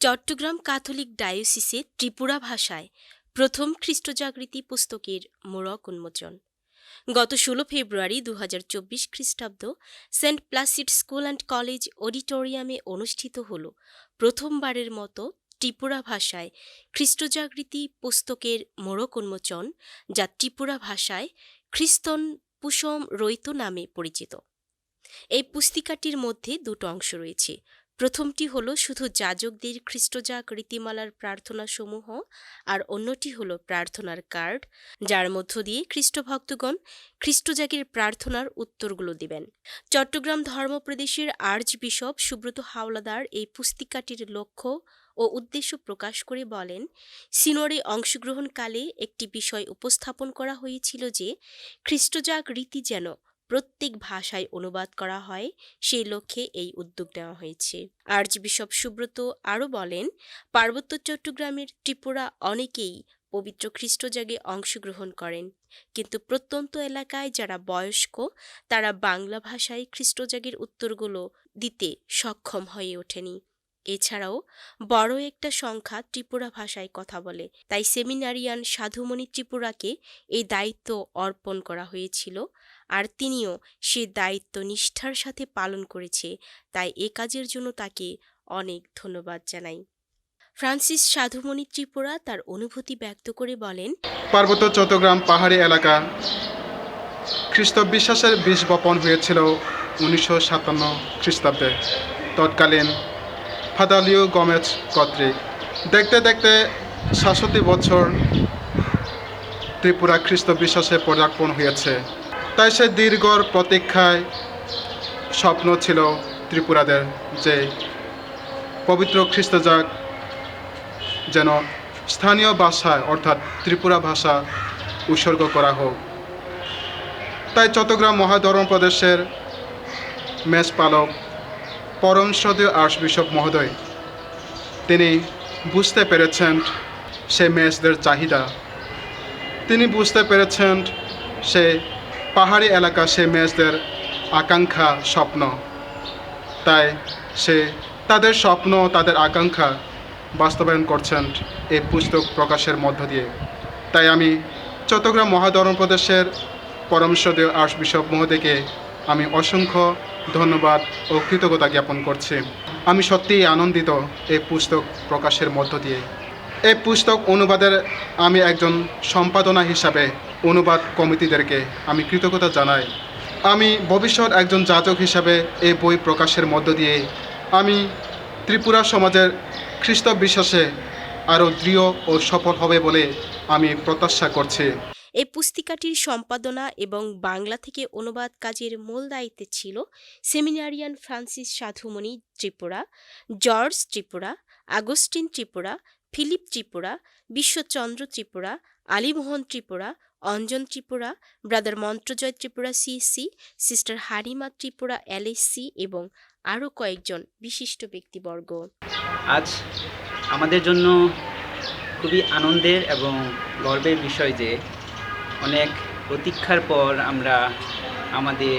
Chittagong Catholic ডায়োসিসে Tripura ভাষায় প্রথম খ্রিস্টজাগৃতি পুস্তকের মোড়ক উন্মোচন। গত ষোলো ফেব্রুয়ারি দু হাজার চব্বিশ খ্রিস্টাব্দ Saint Placid school and college অডিটোরিয়ামে অনুষ্ঠিত হল প্রথমবারের মতো ত্রিপুরা ভাষায় খ্রিস্টজাগৃতি পুস্তকের মোড়ক উন্মোচন যা ত্রিপুরা ভাষায় খ্রিস্তন পুষম রৈত নামে পরিচিত। এই পুস্তিকাটির মধ্যে দুটো অংশ রয়েছে প্রথমটি হলো শুধু যাজকদের খ্রিস্টজাগ রীতিমালার প্রার্থনা সমূহ আর অন্যটি হলো প্রার্থনার কার্ড, যার মধ্য দিয়ে খ্রিস্টভক্তগণ খ্রিস্টজাগের প্রার্থনার উত্তরগুলো দিবেন। চট্টগ্রাম ধর্মপ্রদেশের আর্চ বিশপ সুব্রত হাওলাদার এই পুস্তিকাটির লক্ষ্য ও উদ্দেশ্য প্রকাশ করে বলেন সিনোরে অংশগ্রহণকালে একটি বিষয় উপস্থাপন করা হয়েছিল যে খ্রিস্টজাগ রীতি যেন প্রত্যেক ভাষায় অনুবাদ করা হয়, সেই লক্ষ্যে এই উদ্যোগ নেওয়া হয়েছে। আর্চ বিশপ সুব্রত আরও বলেন, পার্বত্য চট্টগ্রামের ত্রিপুরা অনেকেই পবিত্র খ্রিস্টজাগে অংশগ্রহণ করেন, কিন্তু প্রত্যন্ত এলাকায় যারা বয়স্ক, তারা বাংলা ভাষায় খ্রিস্টজাগের উত্তরগুলো দিতে সক্ষম হয়ে ওঠেনি। এছাড়াও, বড় একটা সংখ্যা ত্রিপুরা ভাষায় কথা বলে, তাই সেমিনারিয়ান সাধুমণি ত্রিপুরাকে এই দায়িত্ব অর্পণ করা হয়েছিল। আর তিনিও সে দায়িত্ব নিষ্ঠার সাথে পালন করেছে, তাই এ কাজের জন্য তাকে অনেক ধন্যবাদ জানাই। ফ্রান্সিস সাধুমণি ত্রিপুরা তার অনুভূতি ব্যক্ত করে বলেন, পার্বত্য চট্টগ্রাম পাহাড়ি এলাকা খ্রিস্ট বিশ্বাসের বীজ বপন হয়েছিল উনিশশো সাতান্ন খ্রিস্টাব্দে। তৎকালীন ফাদালিও গমেজ কর্তৃক। দেখতে দেখতে সাতষট্টি বছর ত্রিপুরা খ্রিস্ট বিশ্বাসে পদার্পণ হয়েছে। তাই সে দীর্ঘ প্রতীক্ষায় স্বপ্ন ছিল ত্রিপুরাদের যে পবিত্র খ্রিস্টজাগ যেন স্থানীয় ভাষায়, অর্থাৎ ত্রিপুরা ভাষা উৎসর্গ করা হোক। তাই চট্টগ্রাম মহাধরম প্রদেশের মেষ পালক পরম শ্রদ্ধেয় আর্চ বিশপ মহোদয়, তিনি বুঝতে পেরেছেন সে মেষদের চাহিদা। তিনি বুঝতে পেরেছেন সে পাহাড়ি এলাকা সে মেষদের আকাঙ্ক্ষা স্বপ্ন। তাই সে তাদের স্বপ্ন, তাদের আকাঙ্ক্ষা বাস্তবায়ন করছেন এই পুস্তক প্রকাশের মধ্য দিয়ে। তাই আমি চট্টগ্রাম মহাধরম প্রদেশের পরমেশ্বরীয় আর্চ বিশপ মহোদয়কে আমি অসংখ্য ধন্যবাদ ও কৃতজ্ঞতা জ্ঞাপন করছি। আমি সত্যিই আনন্দিত এই পুস্তক প্রকাশের মধ্য দিয়ে। এই পুস্তক অনুবাদের আমি একজন সম্পাদনা হিসাবে অনুবাদ কমিটিদেরকে আমি কৃতজ্ঞতা জানাই। আমি ভবিষ্যৎ একজন যাজক হিসাবে এই বই প্রকাশের মধ্য দিয়ে আমি ত্রিপুরা সমাজের খ্রিস্ট বিশ্বাসে আরও দৃঢ় ও সফল হবে বলে আমি প্রত্যাশা করছি। এই পুস্তিকাটির সম্পাদনা এবং বাংলা থেকে অনুবাদ কাজের মূল দায়িত্বে ছিল seminarian Francis Sadhumoni Tripura, George Tripura, Augustine Tripura, Philip Tripura, Bishwachandra Tripura, Alimohan Tripura Anjan Tripura, brother Mantrajoy Tripura CSC sister Harima Tripura LSC এবং আরও কয়েকজন বিশিষ্ট ব্যক্তিবর্গ। আজ আমাদের জন্য খুবই আনন্দের এবং গর্বের বিষয় যে অনেক প্রতীক্ষার পর আমরা আমাদের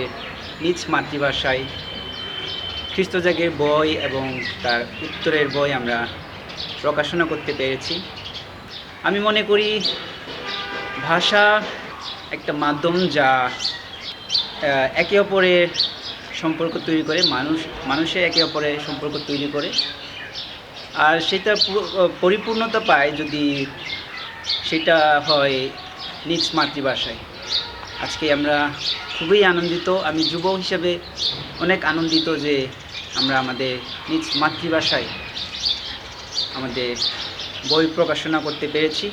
নিজ মাতৃভাষায় খ্রিস্টজাগের বই এবং তার উত্তরের বই আমরা প্রকাশনা করতে পেরেছি। আমি মনে করি ভাষা একটা মাধ্যম যা একে অপরের সম্পর্ক তৈরি করে, মানুষ মানুষের একে অপরের সম্পর্ক তৈরি করে। আর সেটা পুরো- পরিপূর্ণতা পায় যদি সেটা হয় নিজ মাতৃভাষায়। আজকে আমরা খুবই আনন্দিত, আমি যুব হিসেবে অনেক আনন্দিত যে আমরা আমাদের নিজ মাতৃভাষায় আমাদের বই প্রকাশনা করতে পেরেছি।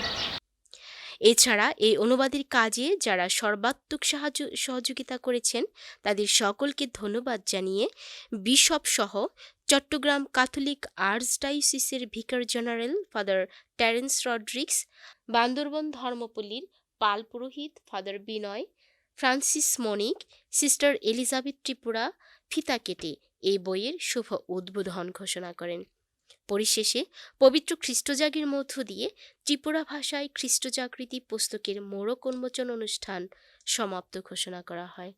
এছাড়া এই অনুবাদের কাজে যারা সর্বাত্মক সাহায্য, সহযোগিতা করেছেন, তাদের সকলকে ধন্যবাদ জানিয়ে বিশপ সহ Chittagong Catholic আর্চডাইসিসের vicar general father Terence Rodrigues Bandarban ধর্মপল্লীর পাল পুরোহিত father Binoy, Francis Monik, sister Elizabeth Tripura, ফিতা কেটে এই বইয়ের শুভ উদ্বোধন ঘোষণা করেন। পরিশেষে পবিত্র খ্রিস্টজাগের মধ্য দিয়ে ত্রিপুরা ভাষায় খ্রিস্টজাগৃতি পুস্তকের মোড়ক উন্মোচন অনুষ্ঠান সমাপ্ত ঘোষণা করা হয়।